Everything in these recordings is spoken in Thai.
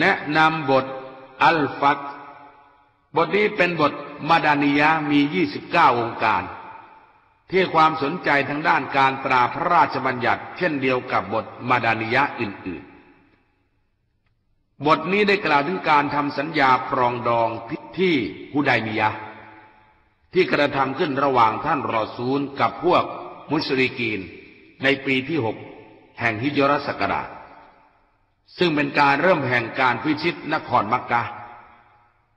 แนะนำบทอัลฟัตบทนี้เป็นบทมาดานิยะมี 29 องค์การ ที่ความสนใจทางด้านการตราพระราชบัญญัติ เช่นเดียวกับบทมาดานิยะอื่น ๆ บทนี้ได้กล่าวถึงการทำสัญญาปรองดองที่ฮุไดนียะ ที่กระทำขึ้นระหว่างท่านรอซูลกับพวกมุสลิกีน ในปีที่หกแห่งฮิจรัสกราช ซึ่งเป็นการเริ่มแห่งการพิชิตนครมักกะ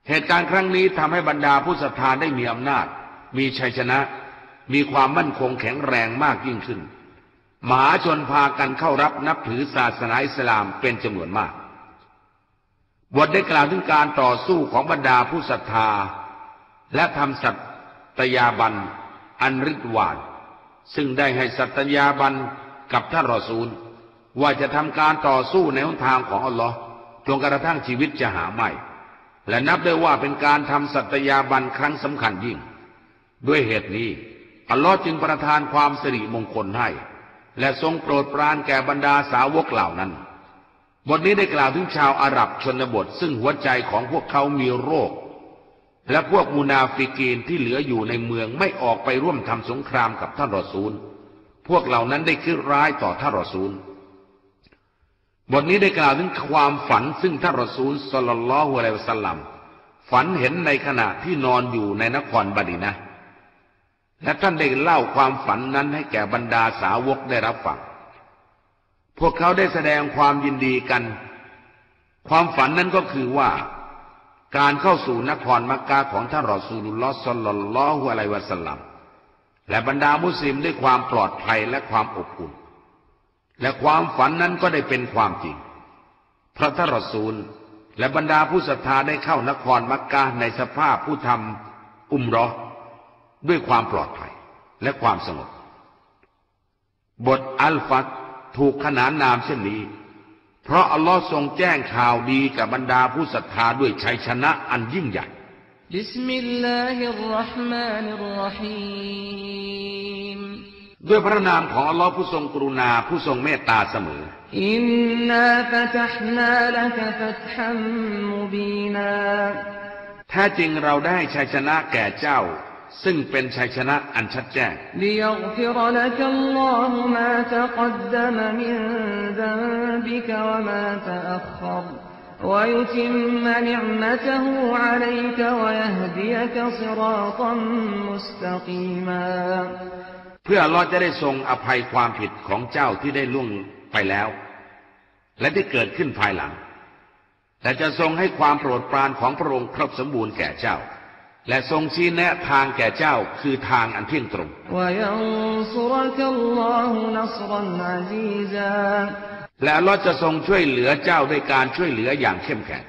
เหตุการณ์ครั้งนี้ทำให้บรรดาผู้ศรัทธาได้มีอำนาจ มีชัยชนะ มีความมั่นคงแข็งแรงมากยิ่งขึ้น มหาชนพากันเข้ารับนับถือศาสนาอิสลามเป็นจำนวนมาก บทได้กล่าวถึงการต่อสู้ของบรรดาผู้ศรัทธา และทำสัตยาบันอันริดวาน ซึ่งได้ให้สัตยาบันกับท่านรอซูล ว่าจะทำการต่อสู้ในหนทางของอัลลอฮ์จนกระทั่งชีวิตจะหาไม่ และนับได้ว่าเป็นการทำสัตยาบันครั้งสำคัญยิ่ง ด้วยเหตุนี้ อัลลอฮ์จึงประทานความสิริมงคลให้ และทรงโปรดปรานแก่บรรดาสาวกเหล่านั้น บทนี้ได้กล่าวถึงชาวอาหรับชนบท ซึ่งหัวใจของพวกเขามีโรค และพวกมูนาฟิกีนที่เหลืออยู่ในเมืองไม่ออกไปร่วมทำสงครามกับท่านรอซูล พวกเหล่านั้นได้คิดร้ายต่อท่านรอซูล บทนี้ได้กล่าวถึงความฝันซึ่งท่านรอซูลสลลัลลอฮุอะลัยฮิสลัมฝันเห็นในขณะที่นอนอยู่ในนครบดีนะ และท่านได้เล่าความฝันนั้นให้แก่บรรดาสาวกได้รับฟัง พวกเขาได้แสดงความยินดีกัน ความฝันนั้นก็คือว่า การเข้าสู่นครมักกะของท่านรอซูลุลลอฮ์สลลัลลอฮุอะลัยวะสัลลัมและบรรดามุสลิมด้วยความปลอดภัยและความอบอุ่น และความฝันนั้นก็ได้เป็นความจริง พระทรสูลและบรรดาผู้ศรัทธาได้เข้านครมักกะในสภาพผู้ทำอุมรอด้วยความปลอดภัยและความสงบบทอัลฟัตถูกขนานนามเช่นนี้ เพราะอัลลอฮ์ทรงแจ้งข่าวดีกับบรรดาผู้ศรัทธาด้วยชัยชนะอันยิ่งใหญ่บิสมิลลาฮิรราะห์มานิรราะฮีม ด้วยพระนามของอัลลอฮ์ผู้ทรงกรุณาผู้ทรงเมตตาเสมออินนาฟตัฮนาลักฟัตฮัมมุบีนาแท้จริงเราได้ชัยชนะแก่เจ้า ซึ่งเป็นชัยชนะอันชัดแจ้งลิยกฟิรลักอัลลอฮุมาตะกัดดมมินซันบิกวะมาตะอัคคัร ويتم نعمته عليك ويهديك صراطا مستقيما เพื่อเราจะได้ทรงอภัยความผิดของเจ้าที่ได้ล่วงไปแล้ว และที่เกิดขึ้นภายหลัง แต่จะทรงให้ความโปรดปรานของพระองค์ครบสมบูรณ์แก่เจ้า และทรงชี้แนะทางแก่เจ้าคือทางอันเที่ยงตรงและเราจะทรงช่วยเหลือเจ้าด้วยการช่วยเหลืออย่างเข้มแข็ง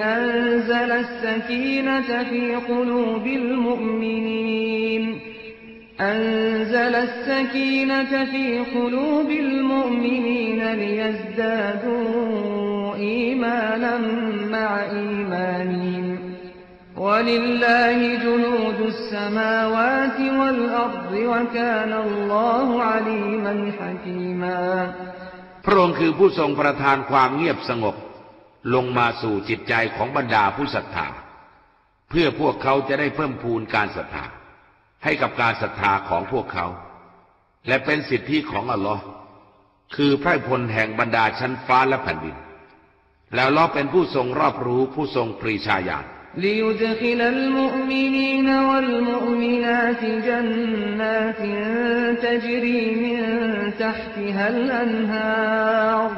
أنزل السكينة في قلوب المؤمنين ليزدادوا إيمانا مع إيمانهم ولله جنود السماوات والأرض وكان الله عليما حكيما พระองค์คือผู้ทรงประทานความเงียบสงบ ลงมาสู่จิตใจของบรรดาผู้ศรัทธา เพื่อพวกเขาจะได้เพิ่มพูนการศรัทธา ให้กับการศรัทธาของพวกเขา และเป็นสิทธิของอัลลอฮ์คือพระพลแห่งบรรดาชั้นฟ้าและแผ่นดิน แล้วลอเป็นผู้ทรงรอบรู้ผู้ทรงปรีชาญาณ ليدخل المؤمنين والمؤمنات جنات تجري من تحتها الأنهار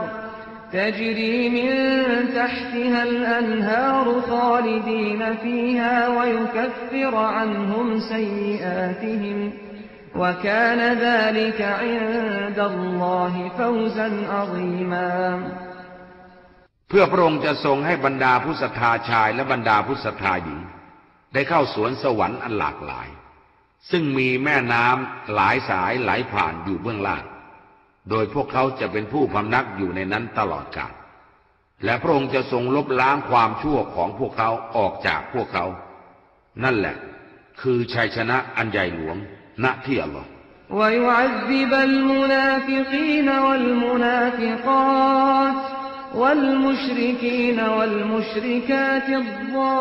تجري من تحتها الأنهار خالدين فيها ويكفر عنهم سيئاتهم وكان ذلك عند الله فوزا عظيما เพื่อพระองค์จะทรงให้บรรดาผู้ศรัทธาชายและบรรดาผู้ศรัทธาหญิง ได้เข้าสวนสวรรค์อันหลากหลาย ซึ่งมีแม่น้ำหลายสายไหลผ่านอยู่เบื้องล่าง โดยพวกเขาจะเป็นผู้พำนักอยู่ในนั้นตลอดกาล และพระองค์จะทรงลบล้างความชั่วของพวกเขาออกจากพวกเขา นั่นแหละ คือชัยชนะอันใหญ่หลวงณที่อัลลอฮ์ ويعذب المنافقين والمنافقات والمشركين والمشركات الظانين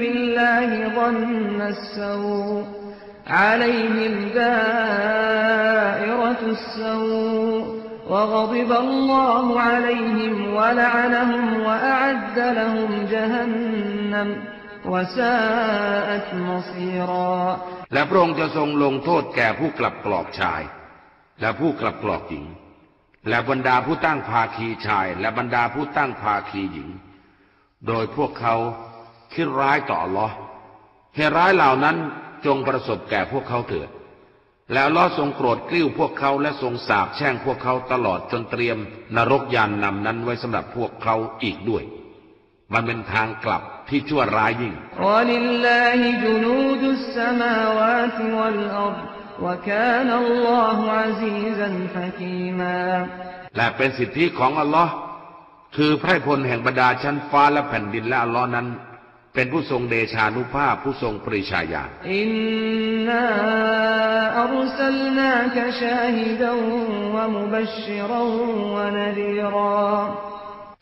بالله ظن السوء عليهم دائرة السوء وغضب الله عليهم ولعنهم وأعد لهم جهنم وساءت مصيرا และพระองค์จะทรงลงโทษแก่ผู้กลับกรอกชาย และผู้กลับกรอกหญิง และบรรดาผู้ตั้งภาคีชาย และบรรดาผู้ตั้งภาคีหญิง โดยพวกเขาคิดร้ายต่ออัลลอฮ์เหตุร้ายเหล่านั้น จงประสบแก่พวกเขาเถิด แล้วลอทรงโกรธกลิ้วพวกเขาและทรงสาบแช่งพวกเขาตลอดจนเตรียม นรกยานนำนั้นไว้สำหรับพวกเขาอีกด้วย มันเป็นทางกลับที่ชั่วร้ายยิ่งและเป็นสิทธิของอัลลอฮ์คือไพรพลแห่งบรรดาชั้นฟ้าและแผ่นดินและอัลลอฮ์นั้น เป็นผู้ทรงเดชานุภาพผู้ทรงปริชาญาอินนาอัลสลนาคชาฮิดวะมุบัชรวะนดีรอ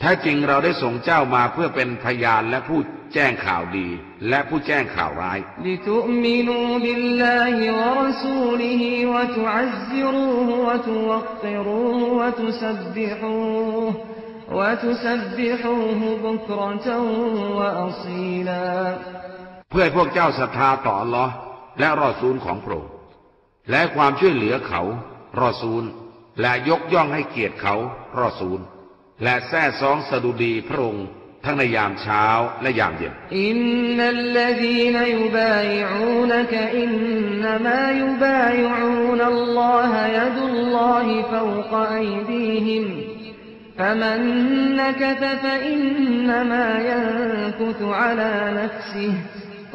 ถ้าจริงเราได้ส่งเจ้ามาเพื่อเป็นพยานและผู้แจ้งข่าวดี และผู้แจ้งข่าวร้าย ลิ เพื่อพวกเจ้าศรัทธาต่ออัลอและรอซูลของพระองค์และความช่วยเหลือเขารอซูล และยกย่องให้เกียรติเขารอซูล และแท้ซองสดุดีพระองค์ทั้งในยามเช้าและยามเย็นอินนัลลดีนยุบายิอูนกอินนมายุบายิอูนัลลอฮยดุลลอฮิฟวกอัยดีฮิม فمن نكث فإنما ينكث على نفسه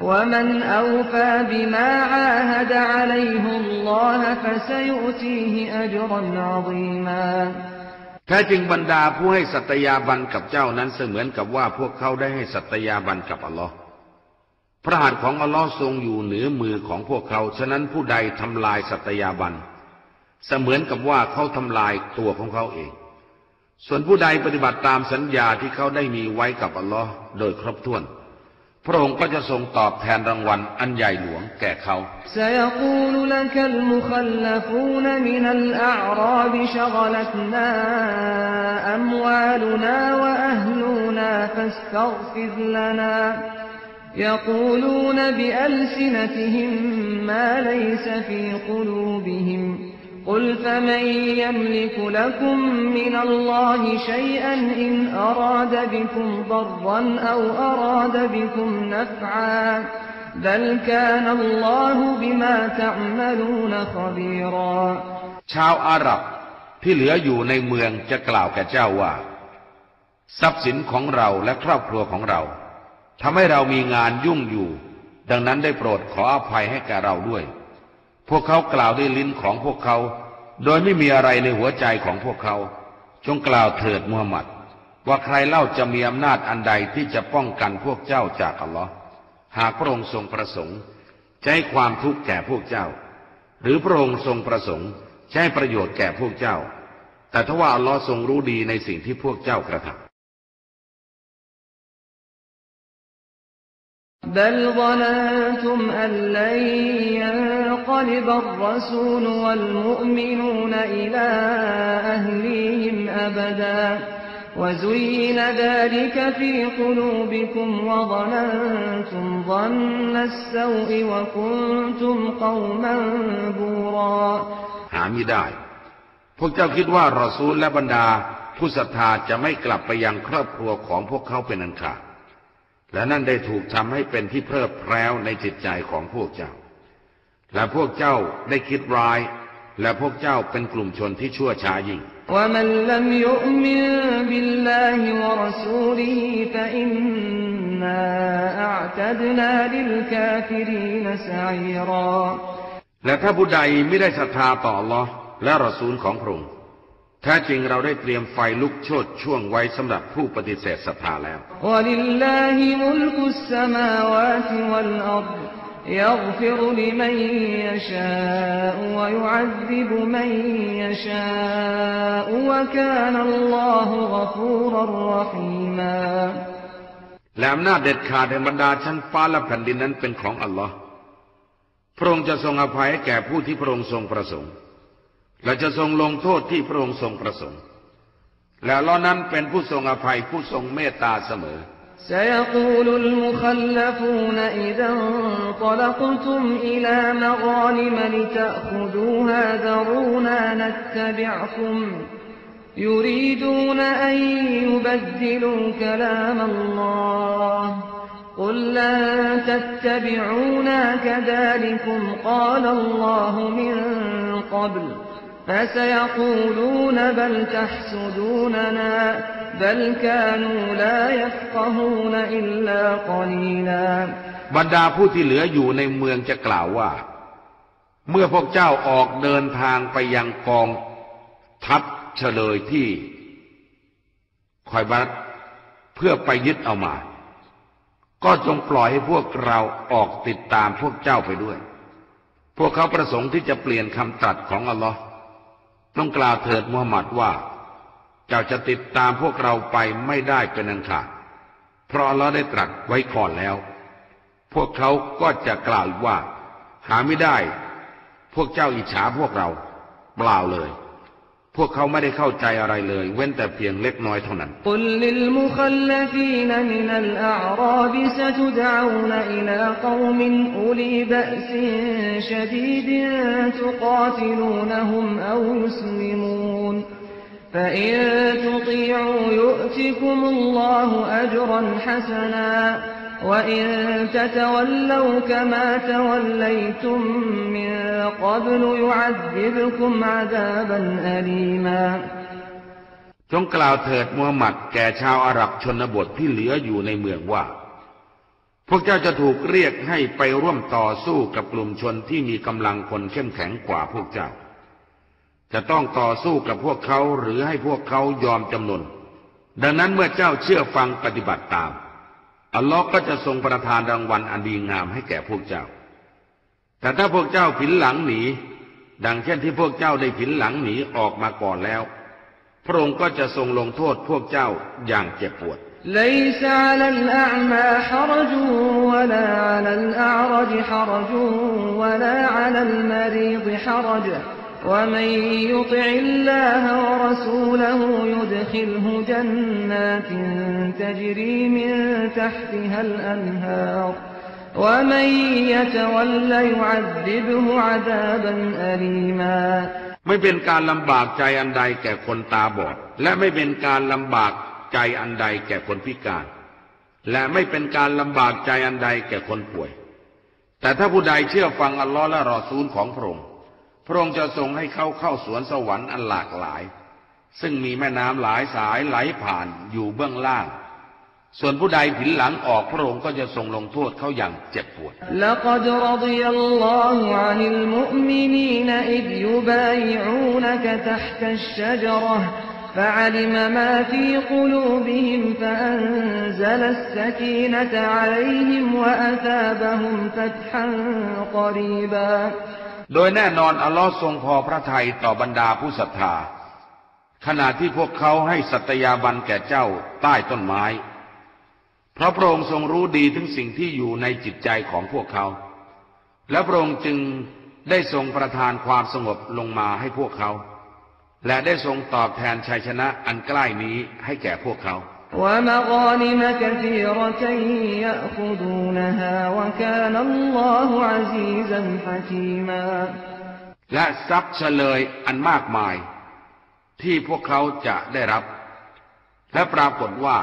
ومن أوفى بما عاهد عليه الله فسيؤتيه أجرا عظيما แท้จริงบรรดาผู้ให้สัตยาบันกับเจ้านั้นเสมือนกับว่าพวกเขาได้ให้สัตยาบันกับอัลลอฮ์พระหัตถ์ของอัลลอฮ์ทรงอยู่เหนือมือของพวกเขา ฉะนั้นผู้ใดทำลายสัตยาบัน เสมือนกับว่าเขาทำลายตัวของเขาเอง ส่วนผู้ใดปฏิบัติตามสัญญาที่เขาได้มีไว้กับอัลลอฮ์โดยครบถ้วน พระองค์ก็จะทรงตอบแทนรางวัลอันใหญ่หลวงแก่เขา سيقول لك المخلفون من الأعراب شغلتنا أموالنا وأهلنا فاستغفر لنا يقولون بألسنتهم ما ليس في قلوبهم قل فمن يملك لكم من الله شيئا إن أراد بكم ضرا أو أراد بكم نفعا بل كان الله بما تعملون خبيرا ชาวอาหรับที่เหลืออยู่ในเมืองจะกล่าวแก่เจ้าว่า ทรัพย์สินของเราและครอบครัวของเราทำให้เรามีงานยุ่งอยู่ ดังนั้นได้โปรดขออภัยให้แก่เราด้วย พ วกเขากล่าวด้วยลิ้นของพวกเขา โดยไม่มีอะไรในหัวใจของพวกเขา จงกล่าวเถิดมูฮัมหมัด ว่าใครเล่าจะมีอำนาจอันใดที่จะป้องกันพวกเจ้าจากอัลลอฮ์หากพระองค์ทรงประสงค์จะให้ความทุกข์แก่พวกเจ้า หรือพระองค์ทรงประสงค์จะให้ประโยชน์แก่พวกเจ้า แต่ถ้าว่าอัลลอฮ์ทรงรู้ดีในสิ่งที่พวกเจ้ากระทำ بل ظننتم أن لن ينقلب الرسول والمؤمنون إلى أهليهم أبدا وزين ذلك في قلوبكم وظننتم ظن السوء وكنتم قوما بورا หาไม่ได้ พวกเจ้าคิดว่ารอซูลและบรรดาผู้ศรัทธาจะไม่กลับไปยังครอบครัวของพวกเขาเป็นอันขาด และนั่นได้ถูกทำให้เป็นที่เพลิดเพลวในจิตใจของพวกเจ้า และพวกเจ้าได้คิดร้าย และพวกเจ้าเป็นกลุ่มชนที่ชั่วช้ายิ่งและถ้าบุไใดไม่ได้ศรัทธาต่อ Allah และรอซูลของพระองค์ แท้จริงเราได้เตรียมไฟลุกโชนช่วงไว้สำหรับผู้ปฏิเสธศรัทธาแล้ว ولله ملك السماوات والأرض يغفر لمن يشاء ويعذب من يشاء وكان الله غفورا رحيما และอำนาจเด็ดขาดแห่งบรรดาชั้นฟ้าและแผ่นดินนั้นเป็นของอัลลอฮ์พระองค์จะทรงอภัยให้แก่ผู้ที่พระองค์ทรงประสงค์ และจะทรงลงโทษที่พระองค์ทรงประสงค์ และอัลลอฮ์นั้นเป็นผู้ทรงอภัยผู้ทรงเมตตาเสมอ سيقول المخلفون إذا انطلقتم إلى مغانم لتأخذوها ذرونا نتبعكم يريدون أن يبدلوا كلام الله قل لن تتبعونا كذلكم قال الله من قبل فسيقولون بل تحسدوننا بل كانوا لا يفقهون إلا قليلا บรรดาผู้ที่เหลืออยู่ในเมืองจะกล่าวว่า เมื่อพวกเจ้าออกเดินทางไปยังกองทัพเฉลยที่คอยบัตเพื่อไปยึดเอามา ก็จงปล่อยให้พวกเราออกติดตามพวกเจ้าไปด้วย พวกเขาประสงค์ที่จะเปลี่ยนคำตรัสของอัลลอฮ์ ต้องกล่าวเถิดมูฮัมหมัดว่า เจ้าจะติดตามพวกเราไปไม่ได้เป็นอันขาด เพราะเราได้ตรัสไว้ก่อนแล้ว พวกเขาก็จะกล่าวว่า หาไม่ได้ พวกเจ้าอิจฉาพวกเรา เปล่าเลย พวกเขาไม่ได้เข้าใจอะไรเลย เว้นแต่เพียงเล็กน้อยเท่านั้น قل للمخلفين من الأعراب ستدعون إلى قوم أولي بأس شديد تقاتلونهم أو يسلمون فإن تطيعوا يؤتكم الله أجرا حسنا وإن تتولوا كما توليتم من قبل يعذبكم عذابا أليما จงกล่าวเถิดมูฮัมหมัดแก่ชาวอาหรับชนบทที่เหลืออยู่ในเมืองว่า พวกเจ้าจะถูกเรียกให้ไปร่วมต่อสู้กับกลุ่มชนที่มีกำลังคนเข้มแข็งกว่าพวกเจ้า จะต้องต่อสู้กับพวกเขาหรือให้พวกเขายอมจำนน ดังนั้นเมื่อเจ้าเชื่อฟังปฏิบัติตาม อัลลอฮ์ก็จะทรงประทานรางวัลอันดีงามให้แก่พวกเจ้า แต่ถ้าพวกเจ้าผินหลังหนี ดังเช่นที่พวกเจ้าได้ผินหลังหนีออกมาก่อนแล้ว พระองค์ก็จะทรงลงโทษพวกเจ้าอย่างเจ็บปวด ليس على الأعمى حرج ولا على الأعرج حرج ولا على المريض حرج ومن يطع الله ورسوله يدخله جنات تجري من تحتها الأنهار ومن يتول يعذبه عذابا أليما ไม่เป็นการลำบากใจอันใดแก่คนตาบอด และไม่เป็นการลำบากใจอันใดแก่คนพิการ และไม่เป็นการลำบากใจอันใดแก่คนป่วย แต่ถ้าผู้ใดเชื่อฟังอัลลอฮ์และรอซูลของพระองค์ พระองค์จะทรงให้เขาเข้าสวนสวรรค์อันหลากหลาย ซึ่งมีแม่น้ำหลายสายไหลผ่านอยู่เบื้องล่าง ส่วนผู้ใดผินหลังออกพระองค์ก็จะทรงลงโทษเขาอย่างเจ็บปวด لقد رضي الله عن المؤمنين إذ يبايعونك تحت الشجرة فعلم ما في قلوبهم فأنزل السكينة عليهم وأثابهم فتحا قريبا โดยแน่นอนอัลลอฮ์ทรงพอพระทัยต่อบรรดาผู้ศรัทธา ขณะที่พวกเขาให้สัตยาบันแก่เจ้าใต้ต้นไม้ เพราะพระองค์ทรงรู้ดีถึงสิ่งที่อยู่ในจิตใจของพวกเขา และพระองค์จึงได้ทรงประทานความสงบลงมาให้พวกเขา และได้ทรงตอบแทนชัยชนะอันใกล้นี้ให้แก่พวกเขา ومغانم كثيرة يأخذونها وكان الله عزيزا حكيما และทรัพย์เฉลยอันมากมาย ที่พวกเขาจะได้รับ และปรากฏว่า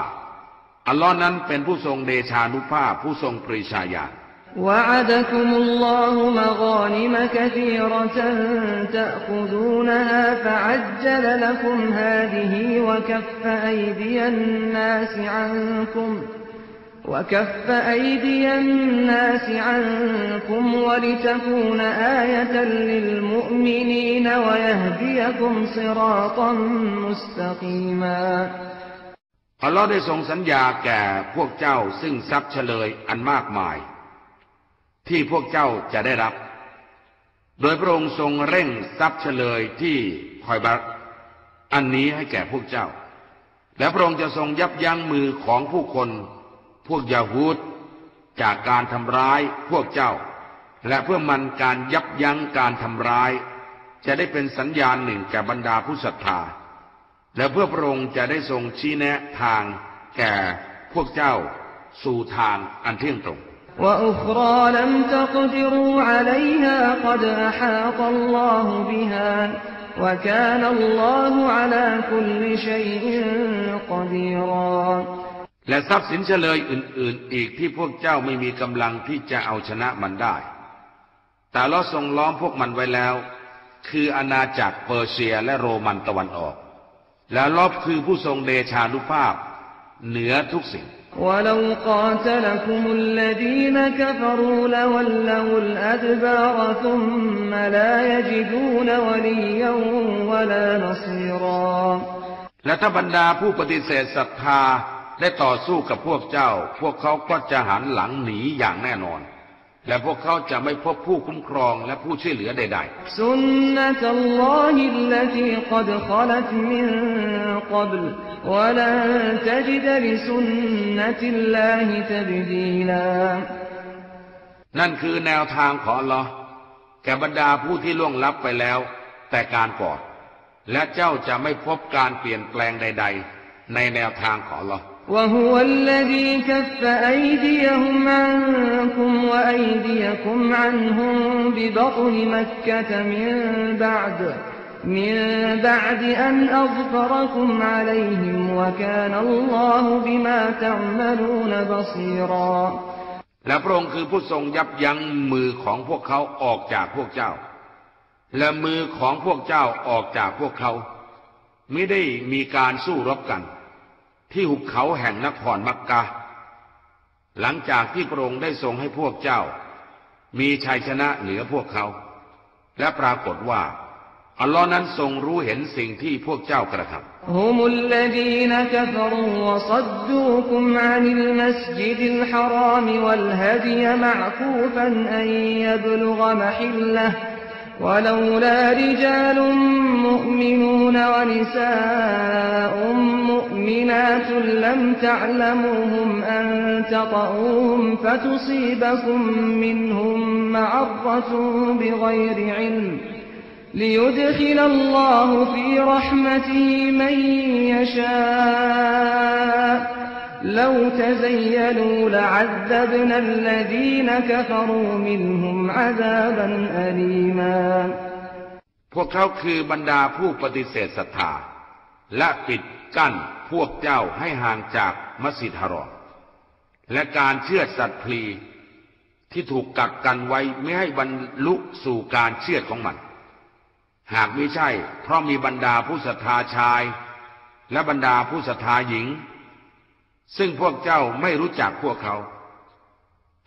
อัลลอฮ์นั้นเป็นผู้ทรงเดชานุภาพผู้ทรงปรีชาญาณ وعدكم الله مغانم كثيرة تأخذونها فعجل لكم هذه وكف أيدي الناس عنكم وكف أيدي الناس عنكم ولتكون آية للمؤمنين ويهديكم صراطا مستقيما อัลลอฮ์ได้ทรงสัญญาแก่พวกเจ้าซึ่งทรัพย์เฉลยอันมากมาย ที่พวกเจ้าจะได้รับ โดยพระองค์ทรงเร่งทรัพย์เฉลยที่คอยบัตอันนี้ให้แก่พวกเจ้า และพระองค์จะทรงยับยั้งมือของผู้คน พวกยาฮูดจากการทำร้ายพวกเจ้า และเพื่อมันการยับยั้งการทำร้าย จะได้เป็นสัญญาณหนึ่งแก่บรรดาผู้ศรัทธา และเพื่อพระองค์จะได้ทรงชี้แนะทางแก่พวกเจ้าสู่ทางอันเที่ยงตรง وأخرى لم تقدروا عليها قد أحاط الله بها وكان الله على كل شيء قديرا และทรัพย์สินเฉลยอื่น ๆ อีกที่พวกเจ้าไม่มีกำลังที่จะเอาชนะมันได้ แต่เราทรงล้อมพวกมันไว้แล้ว คืออาณาจักรเปอร์เซียและโรมันตะวันออก และลอบคือผู้ทรงเดชานุภาพ เหนือทุกสิ่ง ولو قاتلكم الذين كفروا لولوا الأدبار ثم لا يجدون وليا ولا نصيرا และถ้าบรรดาผู้ปฏิเสธศรัทธาได้ต่อสู้กับพวกเจ้า พวกเขาก็จะหันหลังหนีอย่างแน่นอน และพวกเขาจะไม่พบผู้คุ้มครองและผู้ช่วยเหลือใดๆนั่นคือแนวทางของลอแก่บรรดาผู้ที่ล่วงลับไปแล้ว แต่การก่อน และเจ้าจะไม่พบการเปลี่ยนแปลงใด ๆ ในแนวทางของลอ وهو الذي كف أيديهم عنكم وأيديكم عنهم ببطن مكة من بعد من بعد أن أظفركم عليهم وكان الله بما تعملون بصيرا และพระองค์คือผู้ทรงยับยั้งมือของพวกเขาออกจากพวกเจ้า และมือของพวกเจ้าออกจากพวกเขา ไม่ได้มีการสู้รบกัน ที่หุบเขาแห่งนครมักกะ หลังจากที่พระองค์ได้ทรงให้พวกเจ้า มีชัยชนะเหนือพวกเขา และปรากฏว่า อัลลอฮ์นั้นทรงรู้เห็นสิ่งที่พวกเจ้ากระทำ هم الذين كفروا وصدوكم عن المسجد الحرام والهدي معكوفا أن يبلغ محله ولولا رجال مؤمنون ونساء مؤمنات لم تعلموهم أن تطؤوهم فتصيبكم منهم معرة بغير علم ليدخل الله في رحمته من يشاء لو تزيلوا لعذبنا الذين كفروا منهم عذابا أليما พวกเขาคือบรรดาผู้ปฏิเสธศรัทธา และปิดกั้นพวกเจ้าให้ห่างจากมัสยิดฮารอมและการเชื่อสัตว์พลีที่ถูกกักกันไว้ไม่ให้บรรลุสู่การเชื่อของมัน หากไม่ใช่ เพราะมีบรรดาผู้ศรัทธาชาย และบรรดาผู้ศรัทธาหญิง ซึ่งพวกเจ้าไม่รู้จักพวกเขา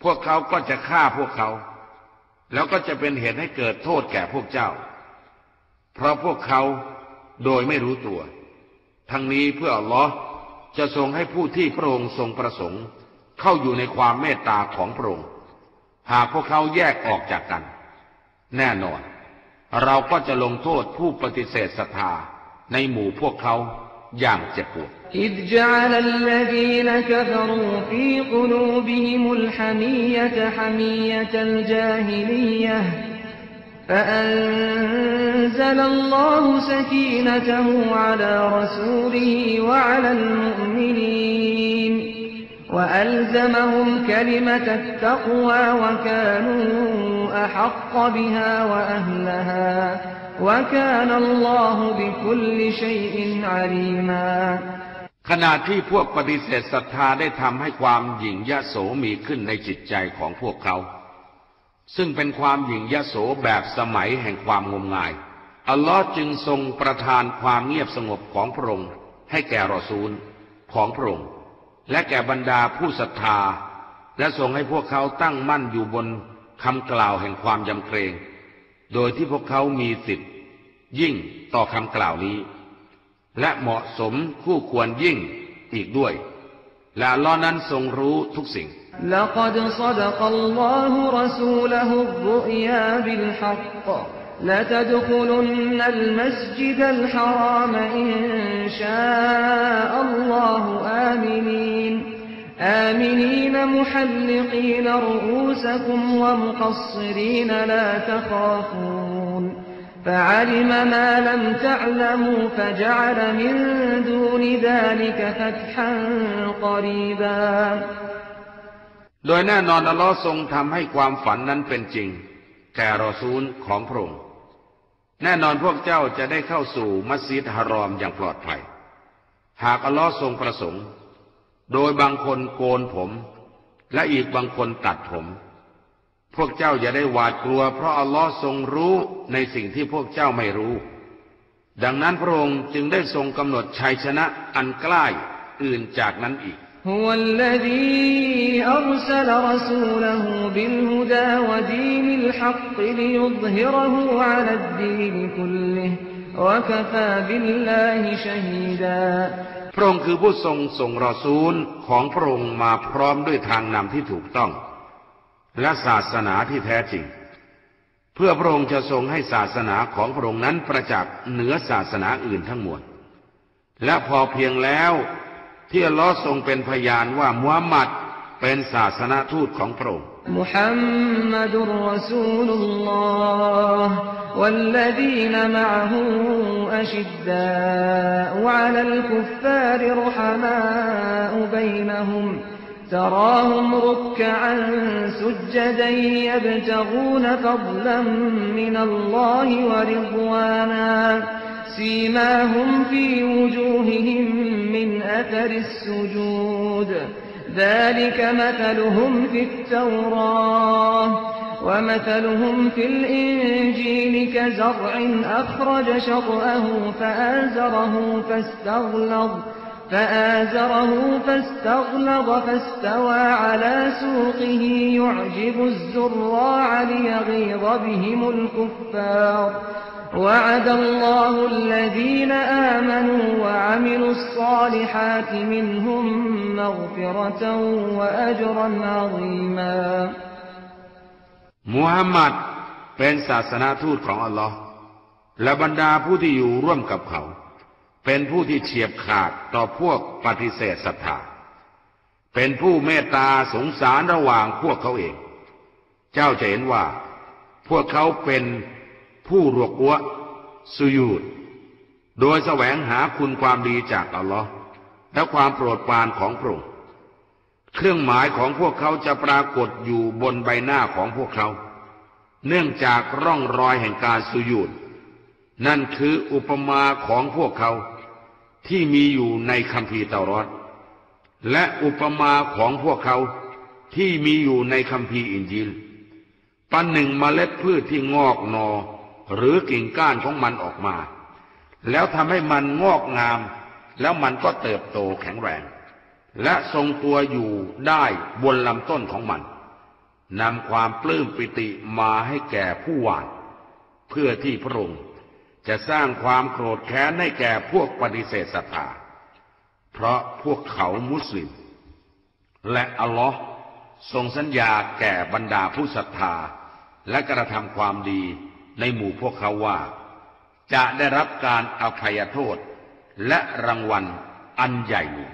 พวกเขาก็จะฆ่าพวกเขา แล้วก็จะเป็นเหตุให้เกิดโทษแก่พวกเจ้า เพราะพวกเขาโดยไม่รู้ตัว ทั้งนี้เพื่ออัลลอฮ์จะทรงให้ผู้ที่พระองค์ทรงประสงค์ เข้าอยู่ในความเมตตาของพระองค์ หากพวกเขาแยกออกจากกัน แน่นอน เราก็จะลงโทษผู้ปฏิเสธศรัทธาในหมู่พวกเขาอย่างเจ็บปวด إذ جعل الذين كفروا في قلوبهم الحمية حمية الجاهلية فأنزل الله سكينته على رسوله وعلى المؤمنين وألزمهم كلمة التقوى وكانوا أحق بها وأهلها وكان الله بكل شيء عليما ขณะที่พวกปฏิเสธศรัทธาได้ทำให้ความหยิ่งยโสมีขึ้นในจิตใจของพวกเขา ซึ่งเป็นความหยิ่งยโสแบบสมัยแห่งความงมงาย อัลลอฮ์จึงทรงประทานความเงียบสงบของพระองค์ ให้แก่รอซูลของพระองค์ และแก่บรรดาผู้ศรัทธา และทรงให้พวกเขาตั้งมั่นอยู่บนคำกล่าวแห่งความยำเกรง โดยที่พวกเขามีสิทธิ์ ยิ่งต่อคำกล่าวนี้ และเหมาะสมคู่ควรยิ่งอีกด้วย และลอนั้นทรงรู้ทุกสิ่ง لقد صدق الله رسوله الرؤيا بالحق. لتدخلن المسجد الحرام إن شاء الله آمنين. آمنين محلقين رؤوسكم ومقصرين لا تخافون. فعلم ما لم تعلموا فجعل من دون ذلك فتحا قريبا. โดยแน่นอนอัลลอฮ์ทรงทำให้ความฝันนั้นเป็นจริง แก่รอซูลของพระองค์แน่นอนพวกเจ้าจะได้เข้าสู่มัสยิดฮารอมอย่างปลอดภัย หากอัลลอฮ์ทรงประสงค์ โดยบางคนโกนผม และอีกบางคนตัดผม พวกเจ้าอย่าได้หวาดกลัว เพราะอัลลอฮ์ทรงรู้ในสิ่งที่พวกเจ้าไม่รู้ ดังนั้นพระองค์จึงได้ทรงกำหนดชัยชนะอันใกล้อื่นจากนั้นอีก هو الذي أرسل رسوله بالهدى ودين الحق ليظهره على الدين كله وكفى بالله شهيدا พระองค์คือผู้ทรงส่งรอซูลของพระองค์มาพร้อมด้วยทางนำที่ถูกต้อง และศาสนาที่แท้จริง เพื่อพระองค์จะทรงให้ศาสนาของพระองค์นั้นประจักษ์เหนือศาสนาอื่นทั้งมวลและพอเพียงแล้ว ที่อัลลอฮ์ทรงเป็นพยานว่ามุฮัมมัดเป็นศาสนาทูตของพระองค์ محمد رسول الله والذين معه أشداء على الكفار رحماء بينهم تراهم ركعا سجدا يبتغون فضلا من الله ورضوانا سيماهم في وجوههم من أثر السجود. ذلك مثلهم في التوراة ومثلهم في الإنجيل كزرع أخرج شطأه فآزره فاستغلظ فآزره فاستغلظ فاستوى على سوقه. يعجب الزراع ليغيظ بهم الكفار. وعد الله الذين آمنوا وعملوا الصالحات منهم مغفرة وأجرا عظيما มุฮัมมัดเป็นศาสนาทูตของอัลลอฮ์และบรรดาผู้ที่อยู่ร่วมกับเขา เป็นผู้ที่เฉียบขาดต่อพวกปฏิเสธศรัทธา เป็นผู้เมตตาสงสารระหว่างพวกเขาเอง เจ้าจะเห็นว่า พวกเขาเป็น ผู้รวกอัวสุยูดโดยแสวงหาคุณความดีจากอัลลอฮ์และความโปรดปรานของพระองค์เครื่องหมายของพวกเขาจะปรากฏอยู่บนใบหน้าของพวกเขา เนื่องจากร่องรอยแห่งการสุยูดนั่นคืออุปมาของพวกเขาที่มีอยู่ในคัมภีร์เตารอดและอุปมาของพวกเขาที่มีอยู่ในคัมภีร์อินจิลปันหนึ่งมเมล็ดพืชที่งอกนอ หรือกิ่งก้านของมันออกมา แล้วทำให้มันงอกงาม แล้วมันก็เติบโตแข็งแรง และทรงตัวอยู่ได้บนลำต้นของมันนำความปลื้มปิติมาให้แก่ผู้หวาน เพื่อที่พระองค์จะสร้างความโกรธแค้นให้แก่พวกปฏิเสธศรัทธาเพราะพวกเขามุสลิม และอัลลอฮ์ทรงสัญญาแก่บรรดาผู้ศรัทธาและกระทำความดี ในหมู่พวกเขาว่า จะได้รับการอภัยโทษ และรางวัลอันใหญ่หลวง